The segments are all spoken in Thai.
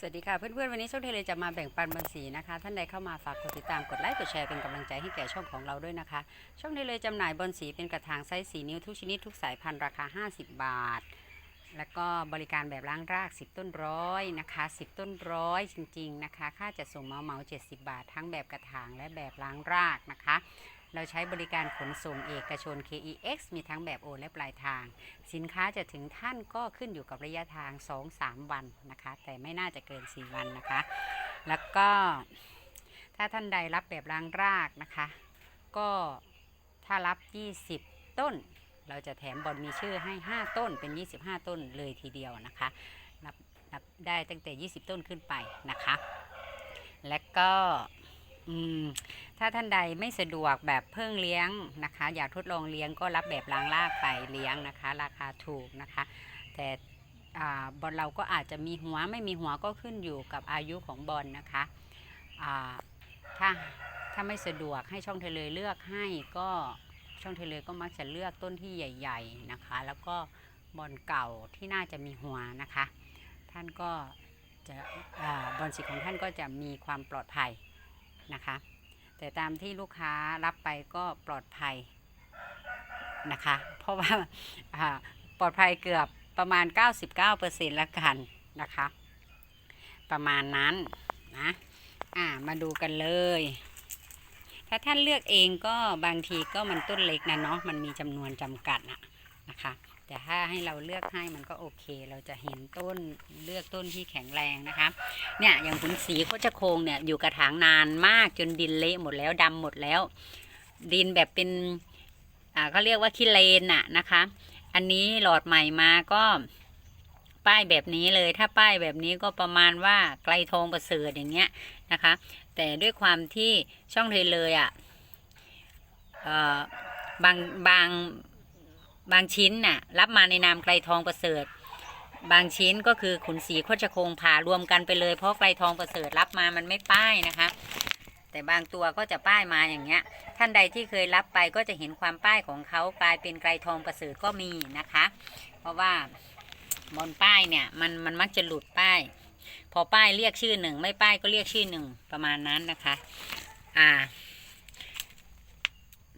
สวัสดีค่ะเพื่อนๆ วันนี้ช่องเทเลจะมาแบ่งปันบัญชีนะคะ ท่านใดเข้ามาฝากกดติดตามกดไลค์กดแชร์เป็นกำลังใจให้แก่ช่องของเราด้วยนะคะ ช่องเทเลจำหน่ายบอลสีเป็นกระถางไซส์4นิ้วทุกชนิดทุกสายพันธุ์ราคา 50 บาท แล้วก็บริการแบบล้างราก 10 ต้นร้อยนะคะ 10 ต้นร้อยจริง ๆ นะคะ ค่าจะส่งเมาเหมา70 บาท ทั้งแบบกระถางและแบบล้างรากนะคะ เราใช้บริการขนส่งเอกชน KEX มีทั้งแบบโอนและปลายทาง สินค้าจะถึงท่านก็ขึ้นอยู่กับระยะทาง 2-3 วันนะคะ แต่ไม่น่าจะเกิน 4 วันนะคะ แล้วก็ถ้าท่านใดรับแบบล้างรากนะคะ ก็ถ้ารับ 20 ต้น เราจะแถมบอลมีชื่อให้ 5 ต้นเป็น 25 ต้นเลยทีเดียวนะคะรับรับได้ตั้งแต่ 20 ต้นขึ้นไปนะคะ และก็ ถ้าท่านใดไม่สะดวกแบบเพิ่งเลี้ยงนะคะ อยากทดลองเลี้ยงก็รับแบบล้างรากไปเลี้ยงนะคะ ราคาถูกนะคะ แต่บอลเราก็อาจจะมีหัวไม่มีหัวก็ขึ้นอยู่กับอายุของบอลนะคะถ้าถ้าไม่สะดวกให้ช่องเทเลเลือกให้ก็ช่องเทเลยก็มักจะเลือกต้นที่ใหญ่ ๆนะคะ แล้วก็บอลเก่าที่น่าจะมีหัวนะคะ ท่านก็จะอบอลสีของท่านก็จะมีความปลอดภัย นะคะ แต่ตามที่ลูกค้ารับไปก็ปลอดภัยนะคะ เพราะว่าปลอดภัยเกือบประมาณ 99%แล้วกันนะคะ ประมาณนั้นนะอ่ามาดูกันเลย ถ้าท่านเลือกเองก็บางทีก็มันต้นเล็กนะเนาะมันมีจำนวนจำกัดนะนะคะ แต่ถ้าให้เราเลือกให้มันก็โอเค เราจะเห็นต้นเลือกต้นที่แข็งแรงนะคะเนี่ยอย่างขุนสีโคชโคงเนี่ยอยู่กระถางนานมากจนดินเละหมดแล้วดำหมดแล้ว ดินแบบเป็นอ่าเขาเรียกว่าขี้เลนน่ะนะคะ อันนี้หลอดใหม่มาก็ป้ายแบบนี้เลยถ้าป้ายแบบนี้ก็ประมาณว่าไกลทองประเสริฐอย่างเงี้ยนะคะ แต่ด้วยความที่ช่องเทเลยอะเอ่อบางบาง บางชิ้นน่ะ รับมาในนามไกลทองประเสริฐ บางชิ้นก็คือขุนสีโคชคงผ่ารวมกันไปเลย เพราะไกลทองประเสริฐรับมามันไม่ป้ายนะคะ แต่บางตัวก็จะป้ายมาอย่างเงี้ย ท่านใดที่เคยรับไปก็จะเห็นความป้ายของเขากลายเป็นไกลทองประเสริฐก็มีนะคะ เพราะว่าบนป้ายเนี่ยมันมันมักจะหลุดป้าย พอป้ายเรียกชื่อหนึ่งไม่ป้ายก็เรียกชื่อหนึ่งประมาณนั้นนะคะ อ่า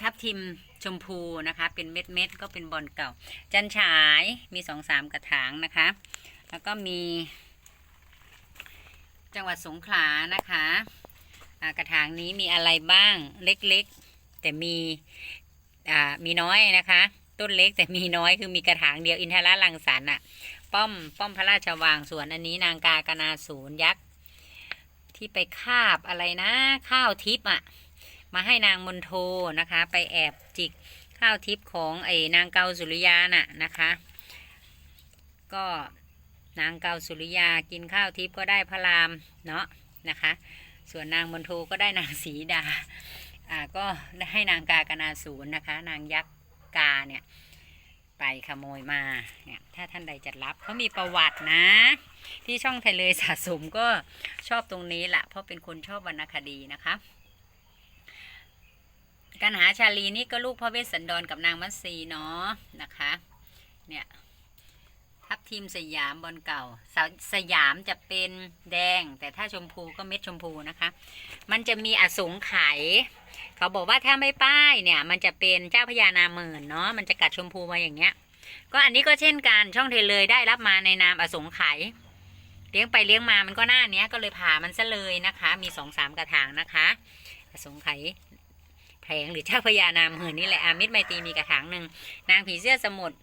ทับทิม ชมพูนะคะ เป็นเม็ดเม็ดก็เป็นบอลเก่า จันฉายมีสองสามกระถางนะคะ แล้วก็มี จังหวัดสงขลานะคะกระถางนี้มีอะไรบ้างเล็กๆ แต่มีมีน้อยนะคะ ต้นเล็กแต่มีน้อยคือมีกระถางเดียวอินทราลังสรรอะป้อมป้อมพระราชวังส่วนอันนี้นางกากนาศูนย์ยักษ์ที่ไปคาบอะไรนะ ข้าวทิพย์อะ มาให้นางมนโทนะคะ ไปแอบจิกข้าวทิพย์ของไอ้นางเกาสุริยาน่ะนะคะ ก็นางเกาสุริยากินข้าวทิพย์ก็ได้พระรามเนาะนะคะ ส่วนนางมนโทก็ได้นางสีดาอ่าก็ให้นางกากนาศูนย์นะคะ นางยักษ์กาเนี่ยไปขโมยมาเนี่ยถ้าท่านใดจัดรับเขามีประวัตินะ ที่ช่องไทยเลยสะสมก็ชอบตรงนี้แหละเพราะเป็นคนชอบวรรณคดีนะคะ การหาชาลีนี่ก็ลูกพ่อเวสสันดรกับนางมัตสีเนาะนะคะ เนี่ยทับทีมสยามบอลเก่าสสยามจะเป็นแดง แต่ถ้าชมพูก็เม็ดชมพูนะคะ มันจะมีอสงไข เขาบอกว่าถ้าไม่ป้ายเนี่ย มันจะเป็นเจ้าพญานาหมื่นเนาะมันจะกัดชมพูมาอย่างเงี้ย ก็อันนี้ก็เช่นกันช่องเทเลยได้รับมาในนามอสงไข เลี้ยงไปเลี้ยงมามันก็หน้าเนี้ยก็เลยผ่ามันซะเลยนะคะ มีสองสามกระถางนะคะอสงไข แผลงหรือเจ้าพญานามหืนนี่แหละอามิตรไมตรีมีกระถางหนึ่งนางผีเสื้อสมุทร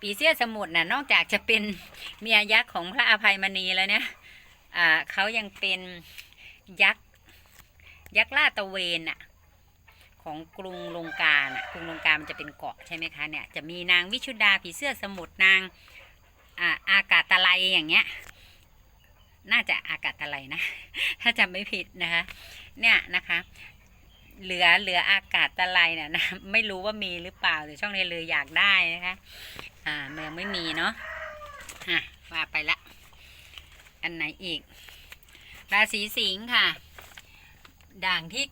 ผีเสื้อสมุทรน่ะนอกจากจะเป็นเมียยักษ์ของพระอภัยมณีแล้วเนี่ยอ่าเขายังเป็นยักษ์ยักษ์ลาตะเวนน่ะของกรุงลงกาน่ะกรุงลงกามันจะเป็นเกาะใช่ไหมคะเนี่ยจะมีนางวิชุดาผีเสื้อสมุทรนางอ่าอากาศตะไลอย่างเงี้ยน่าจะอากาศตะไลนะ ถ้าจำไม่ผิดนะคะ เนี่ยนะคะ เหลือเหลืออากาศตะไลเนี่ยนะไม่รู้ว่ามีหรือเปล่าแต่ช่องในเรืออยากได้นะคะอ่ามันยังไม่มีเนาะอะว่าไปละ อันไหนอีก ราศีสิงค์ค่ะ ด่างที่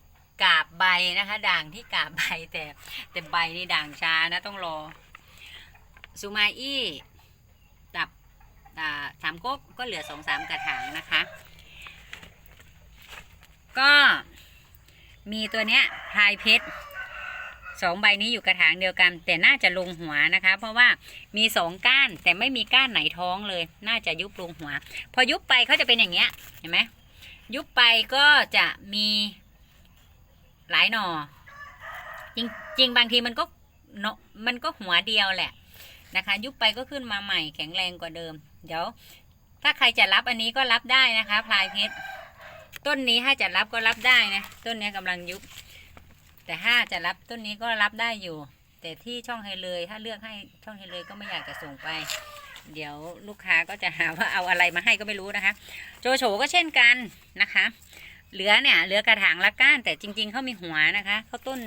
กาบใบนะคะ ด่างที่กาบใบแต่แต่ใบนี่ด่างช้านะต้องรอซูมาอี้ตับอ่าสามก๊กก็เหลือสองสามกระถางนะคะ ก็ มีตัวเนี้ยพลายเพชรสองใบนี้อยู่กระถางเดียวกัน แต่น่าจะลงหัวนะคะ เพราะว่ามีสองก้านแต่ไม่มีก้านไหนท้องเลย น่าจะยุบลงหัว พอยุบไปเขาจะเป็นอย่างเงี้ยเห็นไหมยุบไปก็จะมีหลายหนอจริงจริงบางทีมันก็เนาะมันก็หัวเดียวแหละนะคะ ยุบไปก็ขึ้นมาใหม่แข็งแรงกว่าเดิม เดี๋ยว ถ้าใครจะรับอันนี้ก็รับได้นะคะพลายเพชร ต้นนี้ถ้าจะรับก็รับได้นะ ต้นนี้กำลังยุบ แต่ถ้าจะรับต้นนี้ก็รับได้อยู่ แต่ที่ช่องไฮเลยถ้าเลือกให้ช่องไฮเลยก็ไม่อยากจะส่งไป เดี๋ยวลูกค้าก็จะหาว่าเอาอะไรมาให้ก็ไม่รู้นะคะ โจโฉก็เช่นกันนะคะ เหลือเนี่ยเหลือกระถางละก้านแต่จริง ๆเขามีหัวนะคะเขาต้น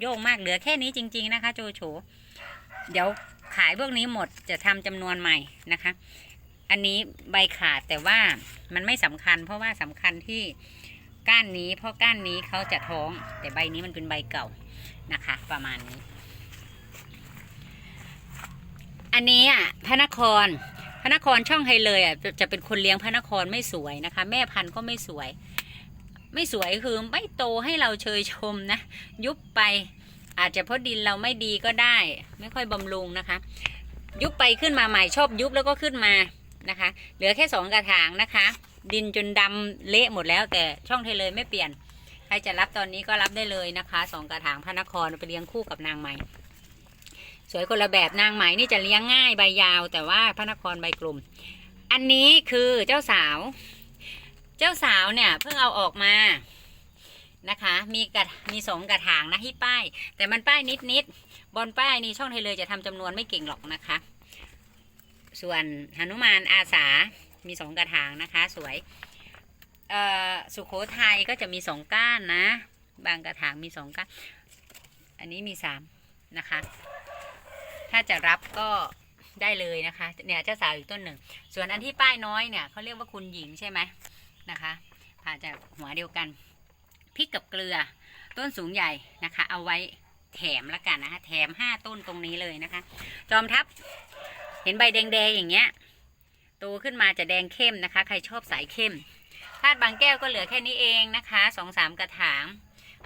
โยงมากเหลือแค่นี้จริง ๆนะคะ โจโฉเดี๋ยวขายพวกนี้หมดจะทำจำนวนใหม่นะคะ อันนี้ใบขาดแต่ว่ามันไม่สำคัญ เพราะว่าสำคัญที่ก้านนี้ เพราะก้านนี้เขาจะท้อง แต่ใบนี้มันเป็นใบเก่านะคะ ประมาณนี้ อันนี้อะพระนครพระนครช่องไฮเลยอะจะจะเป็นคนเลี้ยงพระนครไม่สวยนะคะ แม่พันธุ์ก็ไม่สวย ไม่สวยคือไม่โตให้เราเชยชมนะ ยุบไปอาจจะเพราะดินเราไม่ดีก็ได้ ไม่ค่อยบำรุงนะคะ ยุบไปขึ้นมาใหม่ชอบยุบแล้วก็ขึ้นมา นะคะ เหลือแค่สองกระถางนะคะ ดินจนดำเละหมดแล้ว แต่ช่องไทเลยไม่เปลี่ยน ใครจะรับตอนนี้ก็รับได้เลยนะคะสองกระถางพระนครไปเลี้ยงคู่กับนางไหมสวยคนละแบบนางไหมนี่จะเลี้ยงง่ายใบยาว แต่ว่าพระนครใบกลมอันนี้คือเจ้าสาว เจ้าสาวเนี่ยเพิ่งเอาออกมานะคะ มีกระมีสองกระถางนะที่ป้าย แต่มันป้ายนิดนิดบนป้ายนี้ช่องไทยเลยจะทำจำนวนไม่เก่งหรอกนะคะ ส่วนหนุมานอาสา มีสองกระถางนะคะ สวยสุโขทัยก็จะมีสองก้านนะ บางกระถางมีสองก้าน อันนี้มีสามนะคะ ถ้าจะรับก็ได้เลยนะคะ เนี่ยเจ้าสาวอีกต้นหนึ่ง ส่วนอันที่ป้ายน้อยเนี่ยเขาเรียกว่าคุณหญิงใช่ไหมนะคะ ผ่าจากหัวเดียวกันพริกกับเกลือ ต้นสูงใหญ่นะคะ เอาไว้แถมละกันนะคะ แถมห้าต้นตรงนี้เลยนะคะ จอมทัพ เห็นใบแดงๆอย่างเงี้ยโตขึ้นมาจะแดงเข้มนะคะ ใครชอบสายเข้มธาตุบางแก้วก็เหลือแค่นี้เองนะคะสองสามกระถาง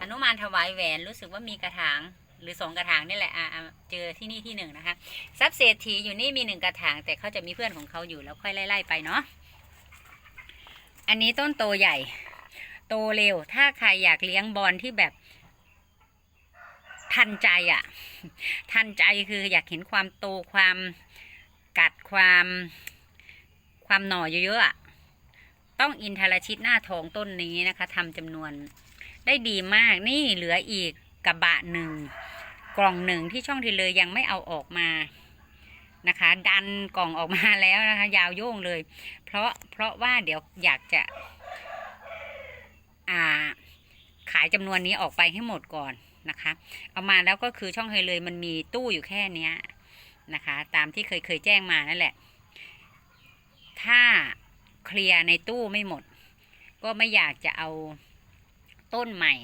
อนุมานถวายแหวนรู้สึกว่ามีกระถางหรือสองกระถางนี่แหละอะอะเจอที่นี่ที่หนึ่งนะคะทรัพย์เศรษฐีอยู่นี่มีหนึ่งกระถาง แต่เขาจะมีเพื่อนของเขาอยู่แล้วค่อยไล่ๆไปเนาะอันนี้ต้นโตใหญ่ โตเร็ว ถ้าใครอยากเลี้ยงบอลที่แบบ ทันใจอะ่ะ ทันใจคืออยากเห็นความโตความ กัดความความหน่อเยอะๆต้องอินทรชิตหน้าทองต้นนี้นะคะทำจำนวนได้ดีมากนี่เหลืออีกกระบะหนึ่งกล่องหนึ่งที่ช่องทีเลยยังไม่เอาออกมานะคะ ดันกล่องออกมาแล้วนะคะ ยาวโย่งเลย เพราะเพราะว่าเดี๋ยวอยากจะ อ่า ขายจำนวนนี้ออกไปให้หมดก่อนนะคะ เอามาแล้วก็คือช่องเฮเลยมันมีตู้อยู่แค่เนี้ย นะคะ ตามที่เคยเคยแจ้งมานั่นแหละ ถ้าเคลียร์ในตู้ไม่หมด ก็ไม่อยากจะเอาต้นใหม่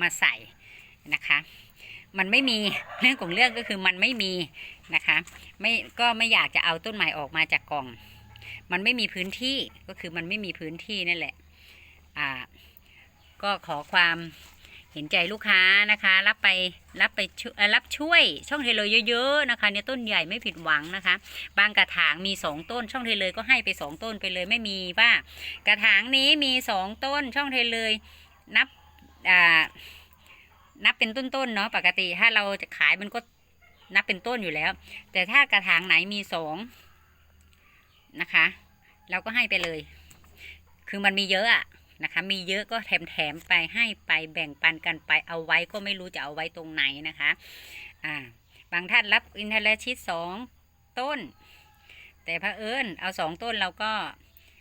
มาใส่นะคะ มันไม่มีเรื่องของเรื่องก็คือมันไม่มีนะคะไม่ก็ไม่อยากจะเอาต้นใหม่ออกมาจากกล่อง มันไม่มีพื้นที่ก็คือมันไม่มีพื้นที่นั่นแหละอ่าก็ขอความ เห็นใจลูกค้านะคะ รับไปรับไปรับช่วยช่องเทเลยเยอะๆนะคะเนี่ยต้นใหญ่ไม่ผิดหวังนะคะ บางกระถางมีสองต้น ช่องเทเลยก็ให้ไปสองต้นไปเลยไม่มีว่ากระถางนี้มีสองต้น ช่องเทเลยนับอ่านับเป็นต้นๆเนาะปกติถ้าเราจะขายมันก็นับเป็นต้นอยู่แล้ว แต่ถ้ากระถางไหนมีสองนะคะ เราก็ให้ไปเลย คือมันมีเยอะอะ นะคะ มีเยอะก็แถมแถมไปให้ไปแบ่งปันกันไปเอาไว้ก็ไม่รู้จะเอาไว้ตรงไหนนะคะอ่าบางท่านรับอินเทอร์ชิตสองต้น แต่พระเอิญเอาสองต้นเราก็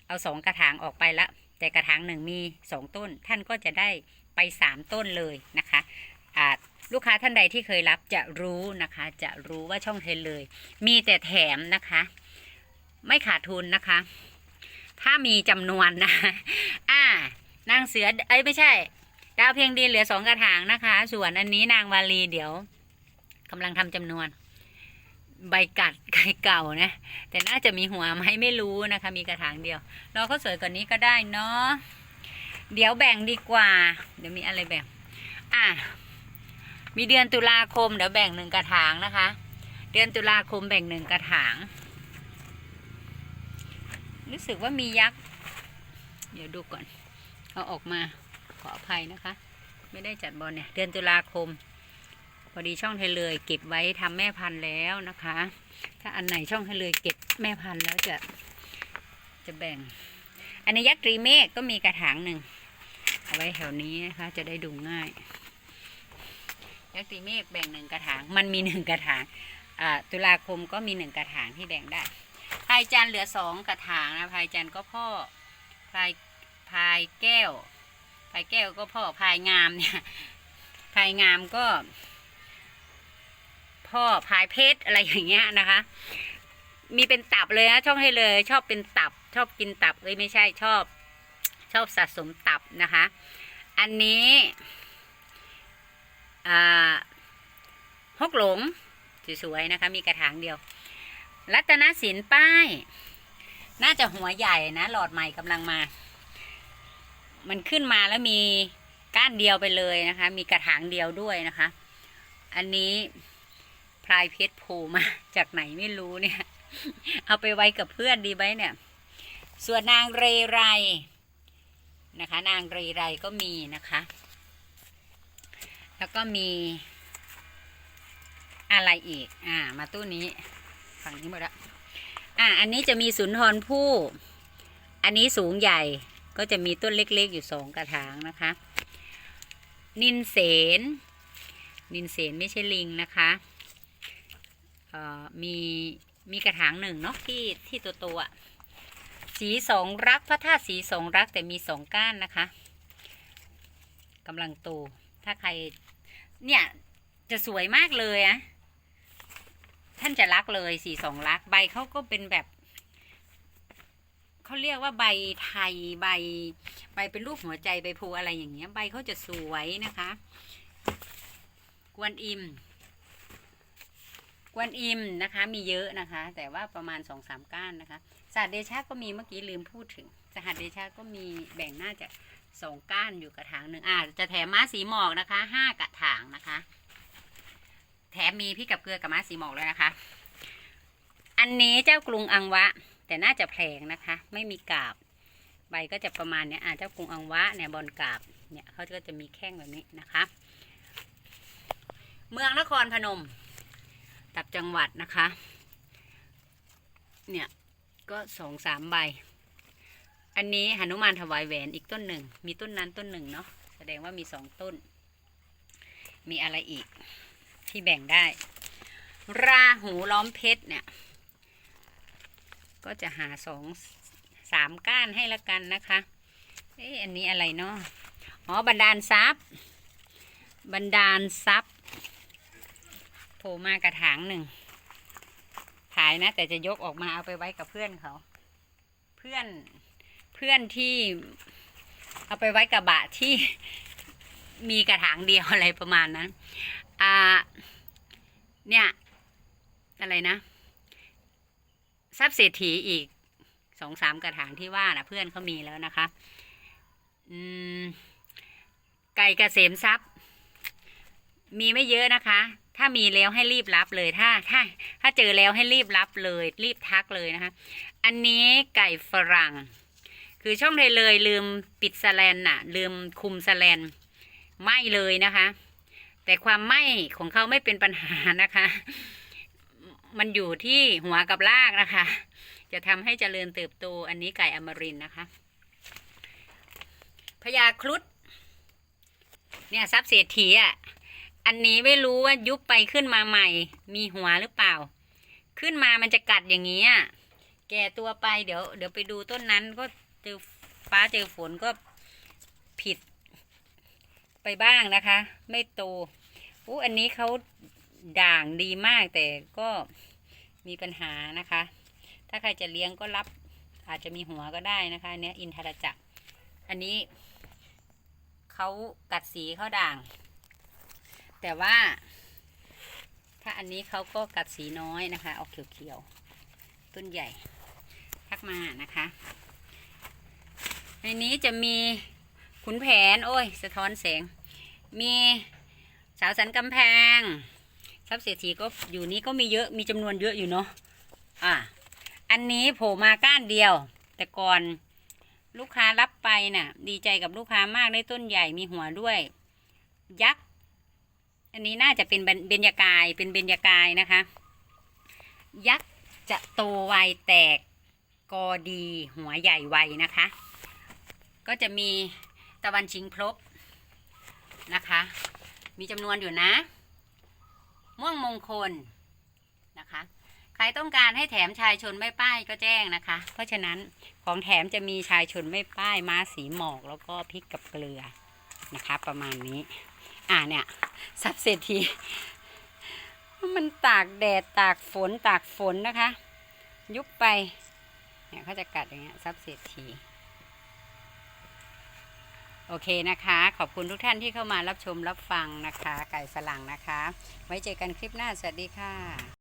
เอาสองกระถางออกไปละแต่กระถางหนึ่งมีสองต้น ท่านก็จะได้ไปสามต้นเลยนะคะอ่าลูกค้าท่านใดที่เคยรับจะรู้นะคะ จะรู้ว่าช่องเทนเลย มีแต่แถมนะคะ ไม่ขาดทุนนะคะ ถ้ามีจำนวนนะ อ่านางเสือเอ้ยไม่ใช่ ดาวเพียงดีเหลือสองกระถางนะคะ ส่วนอันนี้นางวาลีเดี๋ยวกำลังทำจำนวน ใบกัดไก่เก่านะ แต่น่าจะมีหัวไหมไม่รู้นะคะ มีกระถางเดียว เราก็สวยกว่านี้ก็ได้เนาะเดี๋ยวแบ่งดีกว่า เดี๋ยวมีอะไรแบ่ง อะ มีเดือนตุลาคมเดี๋ยวแบ่งหนึ่งกระถางนะคะ เดือนตุลาคมแบ่งหนึ่งกระถาง รู้สึกว่ามียักษ์ เดี๋ยวดูก่อน เอาออกมาขออภัยนะคะ ไม่ได้จัดบอลเนี่ย เดือนตุลาคม พอดีช่องไทเลย เก็บไว้ทำแม่พันธุ์แล้วนะคะ ถ้าอันไหนช่องไทเลยเก็บแม่พันธุ์แล้วจะจะแบ่ง อันนี้ยักษ์ตรีเมฆก็มีกระถางหนึ่งเอาไว้แถวนี้นะคะ จะได้ดูง่ายยักษ์ตรีเมฆแบ่งหนึ่งกระถาง มันมีหนึ่งกระถางอ่าตุลาคมก็มีหนึ่งกระถางที่แบ่งได้ พายจันเหลือสองกระถางนะพายจันก็พ่อพายพายแก้วพายแก้วก็พ่อพายงามเนี่ยพายงามก็ พ่อพายเพชรอะไรอย่างเงี้ยนะคะ มีเป็นตับเลยนะช่องให้เลย ชอบเป็นตับ ชอบกินตับเอ้ยไม่ใช่ชอบ ชอบสะสมตับนะคะ อันนี้ฮกหลงสวยๆนะคะ มีกระถางเดียว รัตนศิลป์ป้าย น่าจะหัวใหญ่นะ หลอดใหม่กำลังมา มันขึ้นมาแล้วมีก้านเดียวไปเลยนะคะ มีกระถางเดียวด้วยนะคะ อันนี้พลายเพชรโผล่มาจากไหนไม่รู้เนี่ย เอาไปไว้กับเพื่อนดีไหมเนี่ย ส่วนนางเรไรนะคะ นางเรไรก็มีนะคะ แล้วก็มีอะไรอีก อ่า มาตู้นี้ ฝั่งนี้หมดละอ่าอันนี้จะมีสุนทรภู่อันนี้สูงใหญ่ก็จะมีต้นเล็กๆอยู่สองกระถางนะคะ นินเสน นินเสนไม่ใช่ลิงนะคะเอ่อมีมีกระถางหนึ่งเนาะที่ที่ตัวตัวอะสีสองรักพระธาตุสีสองรักแต่มีสองก้านนะคะกำลังโตถ้าใครเนี่ยจะสวยมากเลยอะ ท่านจะรักเลยสี่สองรัก ใบเขาก็เป็นแบบเขาเรียกว่าใบไทยใบ ใบเป็นรูปหัวใจใบพูอะไรอย่างเงี้ย ใบเขาจะสวยนะคะ กวนอิม กวนอิมนะคะ มีเยอะนะคะ แต่ว่าประมาณสองสามก้านนะคะสหัสเดชาก็มีเมื่อกี้ลืมพูดถึงสหัสเดชาก็มีแบ่งน่าจะสองก้านอยู่กระถางหนึ่งอ่าจะแถมม้าสีหมอกนะคะห้ากระถางนะคะ มีพี่กับเกลือกับม้าสีหมอกเลยนะคะ อันนี้เจ้ากรุงอังวะ แต่น่าจะแพงนะคะ ไม่มีกาบ ใบก็จะประมาณเนี้ยอ่าเจ้ากรุงอังวะเนี่ยบอลกาบเนี่ยเขาก็จะมีแข้งแบบนี้นะคะ เมืองนครพนม ตับจังหวัดนะคะ เนี่ยก็สองสามใบ อันนี้หนุมานถวายแหวนอีกต้นหนึ่ง มีต้นนั้นต้นหนึ่งเนาะ แสดงว่ามีสองต้น มีอะไรอีก ที่แบ่งได้ ราหูล้อมเพชรเนี่ย ก็จะหาสองสามก้านให้ละกันนะคะ เอ๊ะอันนี้อะไรเนาะอ๋อ บันดาลทรัพย์ บันดาลทรัพย์โผล่มากระถางหนึ่งขายนะ แต่จะยกออกมาเอาไปไว้กับเพื่อนเขา เพื่อนเพื่อนที่เอาไปไว้กับบะที่มีกระถางเดียวอะไรประมาณนั้น อ่าเนี่ยอะไรนะทรัพย์เศรษฐีอีกสองสามกระถางที่ว่านะเพื่อนเขามีแล้วนะคะอืมไก่เกษมทรัพย์ มีไม่เยอะนะคะ ถ้ามีแล้วให้รีบรับเลยถ้าถ้า ถ้าเจอแล้วให้รีบรับเลย รีบทักเลยนะคะ อันนี้ไก่ฝรั่ง คือช่องไทยเลยลืมปิดสแลนน่ะ ลืมคุมสแลนไม่เลยนะคะ แต่ความไหม้ของเขาไม่เป็นปัญหานะคะ มันอยู่ที่หัวกับรากนะคะ จะทำให้เจริญเติบโตอันนี้ไก่อมรินนะคะพญาครุฑเนี่ยทรัพย์เศรษฐีอะ อันนี้ไม่รู้ว่ายุบไปขึ้นมาใหม่ มีหัวหรือเปล่า ขึ้นมามันจะกัดอย่างนี้อะแก่ตัวไปเดี๋ยว เดี๋ยวไปดูต้นนั้นก็เจอฟ้าเจอฝนก็ผิด ไปบ้างนะคะ ไม่โตอู้อันนี้เขาด่างดีมากแต่ก็มีปัญหานะคะ ถ้าใครจะเลี้ยงก็รับอาจจะมีหัวก็ได้นะคะเนี้ยอินทรจักรอันนี้เขากัดสีเขาด่าง แต่ว่า ถ้าอันนี้เขาก็กัดสีน้อยนะคะ ออกเขียวๆ ต้นใหญ่ ทักมานะคะ ในนี้จะมี ขุนแผน โอ้ย สะท้อนแสง มีสาวสันกำแพง ทรัพย์เศรษฐีก็อยู่นี้ก็มีเยอะมีจำนวนเยอะอยู่เนาะอะอันนี้โผล่มาก้านเดียว แต่ก่อนลูกค้ารับไปน่ะ ดีใจกับลูกค้ามากได้ต้นใหญ่มีหัวด้วย ยักษ์อันนี้น่าจะเป็นเบญเบญญากายเป็นเบญญากายนะคะ ยักษ์จะโตไวแตกกอดีหัวใหญ่ไวนะคะ ก็จะมี ตะวันชิงพลบนะคะ มีจำนวนอยู่นะ ม่วงมงคลนะคะ ใครต้องการให้แถมชายชนไม่ป้ายก็แจ้งนะคะ เพราะฉะนั้นของแถมจะมีชายชนไม่ป้ายม้าสีหมอกแล้วก็พริกกับเกลือนะคะ ประมาณนี้ อ่าเนี่ยสับเศรษฐีมันตากแดดตากฝนตากฝนนะคะ ยุบไปเนี่ยเขาจะกัดอย่างเงี้ยซับเศรษฐี โอเคนะคะ ขอบคุณทุกท่านที่เข้ามารับชมรับฟังนะคะ ไก่สลังนะคะ ไว้เจอกันคลิปหน้า สวัสดีค่ะ